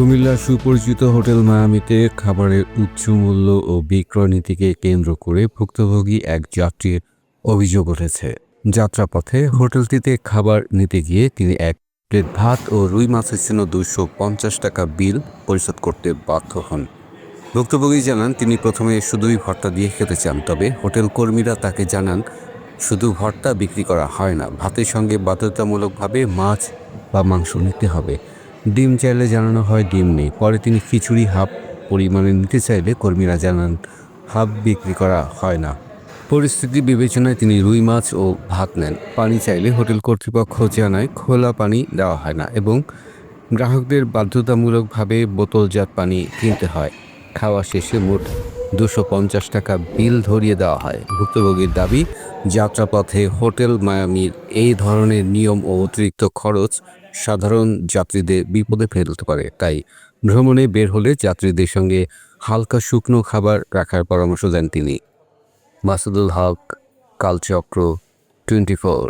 কুমিল্লার সুপরিচিত হোটেল মায়ামিতে খাবারের উচ্চ মূল্য ও বিক্রয় নীতিকে কেন্দ্র করে ভুক্তভোগী এক যাত্রীর অভিযোগ উঠেছে। যাত্রাপথে হোটেলটিতে খাবার নিতে গিয়ে তিনি এক প্লেট ভাত ও রুই মাছের জন্য দুশো পঞ্চাশ টাকা বিল পরিশোধ করতে বাধ্য হন। ভুক্তভোগী জানান, তিনি প্রথমে শুধুই ভর্তা দিয়ে খেতে চান, তবে হোটেল কর্মীরা তাকে জানান, শুধু ভর্তা বিক্রি করা হয় না, ভাতের সঙ্গে বাধ্যতামূলকভাবে মাছ বা মাংস নিতে হবে। ডিম চাইলে জানানো হয় ডিম নেই। পরে তিনি খিচুড়ি হাফ পরিমাণে নিতে চাইলে কর্মীরা জানান, হাফ বিক্রি করা হয় না। পরিস্থিতি বিবেচনায় তিনি রুই মাছ ও ভাত নেন। পানি চাইলে হোটেল কর্তৃপক্ষ জানায়, খোলা পানি দেওয়া হয় না এবং গ্রাহকদের বাধ্যতামূলকভাবে বোতলজাত পানি কিনতে হয়। খাওয়া শেষে মোট দুশো পঞ্চাশ টাকা বিল ধরিয়ে দেওয়া হয়। ভুক্তভোগীর দাবি, যাত্রাপথে হোটেল মায়ামির এই ধরনের নিয়ম ও অতিরিক্ত খরচ সাধারণ যাত্রীদের বিপদে ফেলতে পারে। তাই ভ্রমণে বের হলে যাত্রীদের সঙ্গে হালকা শুকনো খাবার রাখার পরামর্শ দেন তিনি। Masudul Haque, Kalchakra, twenty four.